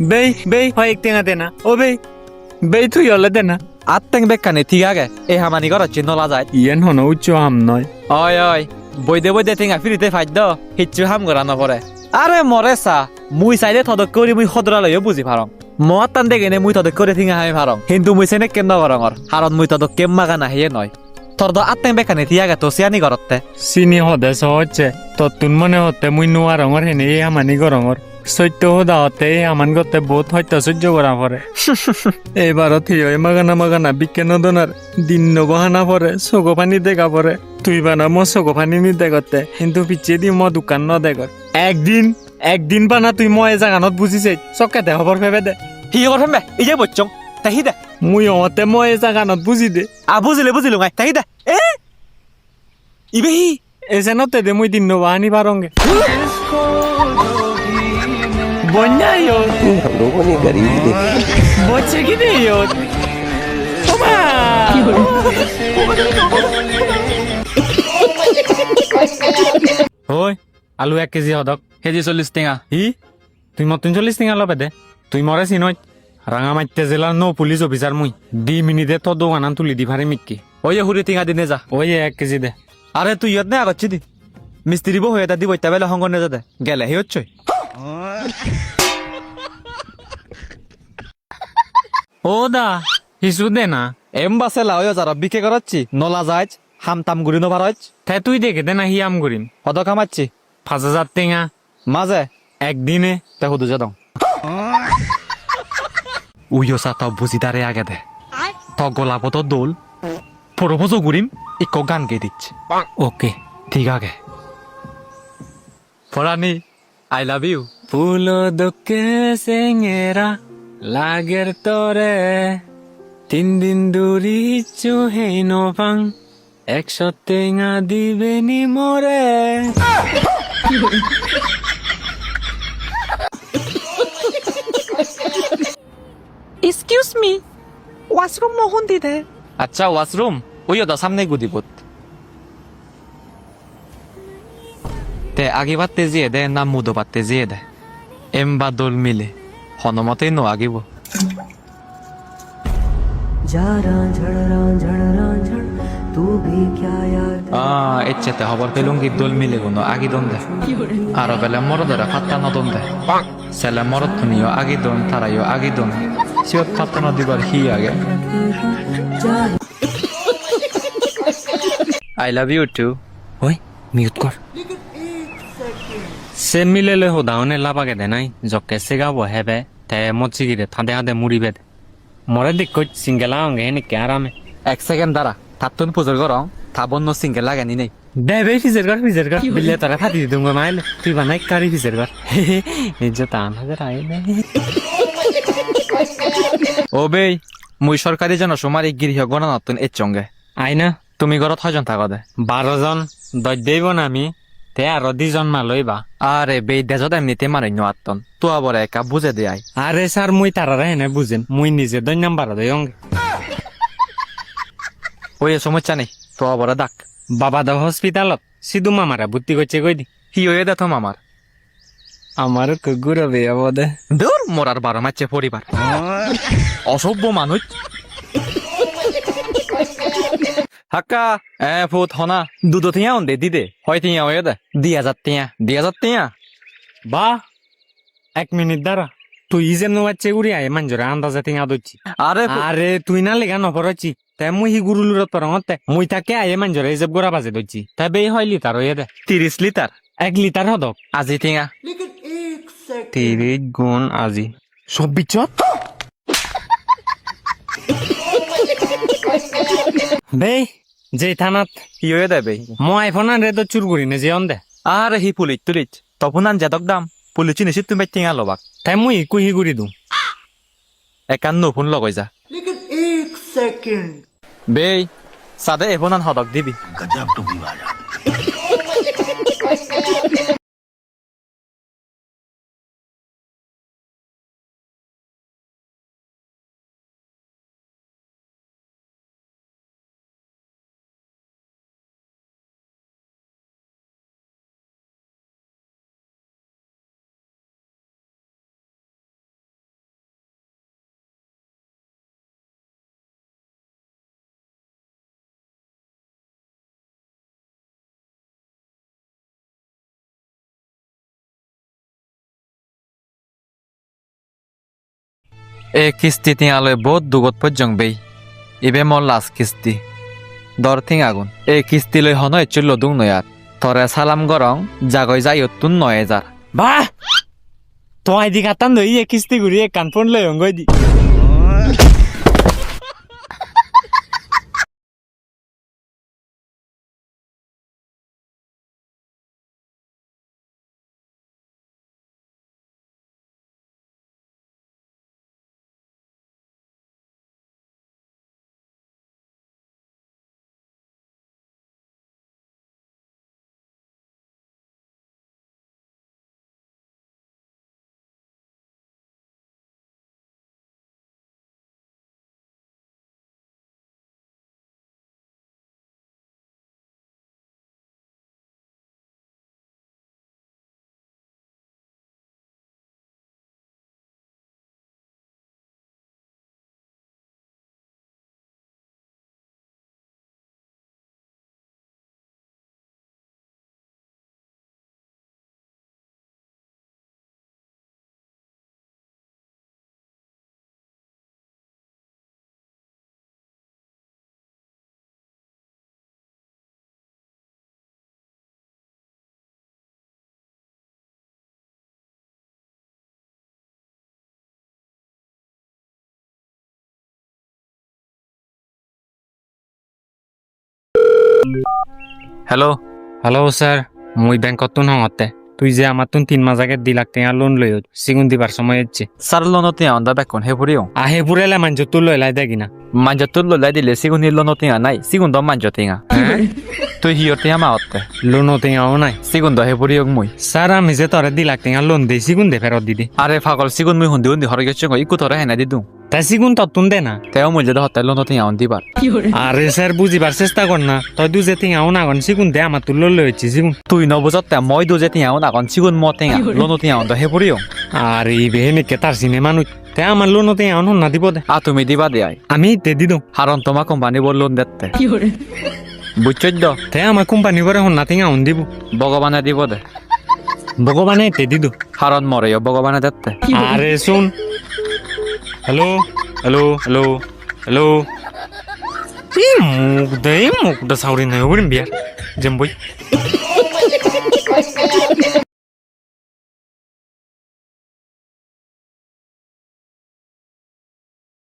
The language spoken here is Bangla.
এক টেঙা দেনা। ও বেই বেই তুই হলে দেনা। আত্তেং বেকানে ঠিক আগে। এই হামানি করার চিহ্ন লা যায়। ইয়েন হন উচ্চ হাম নয়। অয় অয় বইদে বইদে টেঙা ফিরিতে ফাইদ হিচ্ছু হাম করা নপরে আরে মরে সা মুই চাইলে থদক করি মুই সদরা লইও বুঝি পারং মত টান দেখেনে মুই থদক করে ঠিঙা হামি পারং কিন্তু মুই চেনে কেন করঙর হারণ মুই তদক কেম মাগা নাহিয়ে নয়। তোর তো আত্তেং বেকানে ঠিক আগে তো সিয়ানি করতে চিনি সদে সহজে। ততুন মনে হতে মুই নোয়া রঙর হেনে এই আমানি গরঙর সত্য এই আমান গতে বহুত হত্য সহ্য করা পরে এইবারত হিয় মাগানা মাগানা বিজ্ঞান দনার দিন নবহানা পরে চকু পানি দেখা পরে তুই বানা মো চকু পানি নি দেখতে কিন্তু পিছে দি মই দোকান ন দেখত একদিন একদিন বানা তুই মই এই জাগানত বুজিছে চকে দে। খবৰ ফেবে দে হি করফেম বে ইয়ে বচ্চং তাহি দে। মুই অতে মই এই জাগানত বুজি দে। আ বুঝিলে বুঝিলো গাই তাহি দে। এ! ইবে হি এজেনতে দে মুই দিন নবহানি পারঙ্গে Bonya yun. Ang lumo ni Garili. Botse gini yun. Tuma! ঐ আলু এক কেজি হদক কেজি চল্লিশ টেঙা। ই? তুই মতন চল্লিশ টেঙা লবে দে। তুই মরে চিনৈত। রাঙামাট্য জেলার নৌ পুলিশ অফিসার মুই। দি মিনিটে তো দো আনান তুলি দি ভারে মিটকি। ওই হুরি টিঙা দিনে যা। ওই এক কেজি দে। আরে তুই ইয়ত না আগচ্ছি দি? মিস্ত্রি বউ হয়ে দাদি বইতা বেলা হঙ্গ যা দে গেলে হে হচ্ছে ও দা হিসু দে না। এম বাসে লাও যারা বিকে করাচ্ছি নলা যাইছ হাম তাম গুড়ি নো ভারছ তে তুই দেখে দে না হিয়াম করিম হদ কামাচ্ছি। পাঁচ হাজার টেঙা। মাঝে একদিনে। তে হুদু যা দং উইও সা তাও বুঝি দারে আগে দে। তো গোলাপত দোল। প্রপোজ গুড়িম। ইকো গান গে দিচ্ছে। ওকে ঠিক আগে। ফরানি I love you do que sengira lager tore তিন দিন দূরি চুহে নভাং একশো টেঙা দিবে নি মরে। এক্সকিউজ মি ওয়াশরুম মোহন দিদে। আচ্ছা ওয়াশরুম উইও দা সামনে গুদিবত। তে আগিবাত তেজিয়ে দে না মুদোবাত তেজিয়ে দে। এম বা দোল মিলে হনমতেই নো আগিব। এচ্ছেতে পেলুম কি দোল মিলে গুনো আগি দন দে। আর বেলে মরদরা ফাত্তা না দে। সেলে মরদ তুনিও আগি দন তারাইও আগি দন। সিওত ফাত্তা না হি আগে? I love you too. ওই মিউট কর। সে মিলেলে হোদাওনে লাভাগে দে নাই জকে সেগাবো হেবে তে মচিগিরে ফাঁদে হাঁদে মুড়িবে দে মরে দিক কই সিঙ্গেলা অঙ্গে হেনে কে আরামে এক সেকেন্ড দাঁড়া তাত্তুন পুজোর গরম থাবন নো সিঙ্গেল লাগেনি নেই দে বে ফিজের কর ফিজের কর বিলে তারা ফাটি দিতুম গো মাইলে তুই বানাই কারি ফিজের কর ইজ্জত আন হাজার আই দে ও বেই মুই সরকারি জন সুমারি গৃহ গণনাতুন এর চঙ্গে আই না তুমি ঘরত হজন থাকো দে বারো জন দশ দেব না আমি তে আরও দুজন মা লইবা আরে বেই দেজত এমনিতে মারি নো আত্তন। তো আবার একা বুঝে দে আই। আরে স্যার মুই তারা হেনে বুঝেন মুই নিজে দই নাম্বার দই অঙ্গে ওই সমস্যা নেই। তো আবার ডাক। বাবা দা হসপিটালত সিধু মামারা ভর্তি করছে কই দি। হি হয়ে দে থম আমার আমার কুকুর হবে দূর মরার বারো মারছে পরিবার অসভ্য মানুষ হাক্কা এ ফুট হনা দুধ থিয়া দে দিদে হয় থিয়া হয়ে দে দি হাজার তিয়া দি হাজার তিয়া বা এক মিনিট দাঁড়া তুই যে নো বাচ্চে উড়ি আয় মাঞ্জরে আন্দাজে টিঙা দচ্ছি আরে আরে তুই না লেগা নপরছি তে মুই হি গুরু লুরত পরঙতে মুই তাকে আয়ে মাঞ্জরে এই যে বাজে দচ্ছি তে বেই হয় লিটার হয়ে দে তিরিশ লিটার এক লিটার হদক আজি থিয়া তিরিশ গুণ আজি চব্বিশ বেই যে থানাত কি হয়ে দেবে ম আইফোনান রে তো চুর করি না যে অন্দে আর হি পুলিচ তুলিচ তপনান জাতক দাম। পুলিচি নিশি তুমি টিঙা লবাক তাই মুই ইকু হি করি দু একান্ন ফোন লগাই যা। সেকেন্ড বেই সাদে এফোনান হদক দিবি। গজব তুমি বাজা এ কিস্তি তিয়ালৈ বহুত দুগত পর্যং বেই। ইবে মর লাস কিস্তি। দর থিং আগুন। এ কিস্তি লৈ হন চুল্ল দুং নয়াত তরে সালাম গরং, জাগই যাই তুন নয় যার বাহ! তোমায় দি খাতাম দই এ কিস্তি ঘুরিয়ে এক কান ফোন লই অঙ্গই দি। হেল্ল' হ্যালো স্যার মুই ব্যাংকত তুন হতে তুই যে আমার তুন তিন মাস আগে দি লাখ টাকা লোন লই সিগুন দিবার সময় হচ্ছে ছাৰ লোনত তিয়া অন্দা বেকন হে ফুৰিও আহে পুরেলে মানজ তুল লই লাই দেখি না মাঞ্জত তোৰ ললাই দিলে চিগুন লোনত তিয়া নাই চিগুন দ মাঞ্জ টিঙা তুই হিয়ৰ তিয়া মাহতে লোন টেঙাও নাই চিগুন দ হে ফুৰিওক মই স্যার আমি যে তোরে দি লাখ টাকা লোন দেই সিগুন দে ফেরত দিদি আৰে ফাগল চিগুন মই হুন্দি হুন্দি হৰ গেছো ইকু তৰে হেনে দিদু সিগুন তত্তুন দে না। তেওঁ মই যদি হতে লোনত তিয়া দিবাৰ আরে স্যার বুঝিবার চেষ্টা কর না। তই দু যে টেঙাও না গন সিগুন দে আমার তুল লই হচ্ছে সিগুন তুই নবুজত তে মই দুজে তিয়া নাগন চিগুন ম টিঙা লোনত তিয়া দ হে ফুৰিও। আর এই বেহেনিকে তার সিনেমা নু তে আমার লোন টেঙাও না দিব দে। আ তুমি দিবা দিয়াই আমি তে দি দো হারন তোমা কোম্পানি বল লোন দেতে বুঝছই দ তে আমার কোম্পানি করে হন না টেঙা হন দিব। ভগবানে দিব দে। ভগবানে তে দি দো হারন মরে ভগবানে দেতে আরে শুন হ্যালো হ্যালো হ্যালো হ্যালো এই মুখ দে মুখ দা সাউরি নাই ওরিম বিয়ার জেম বই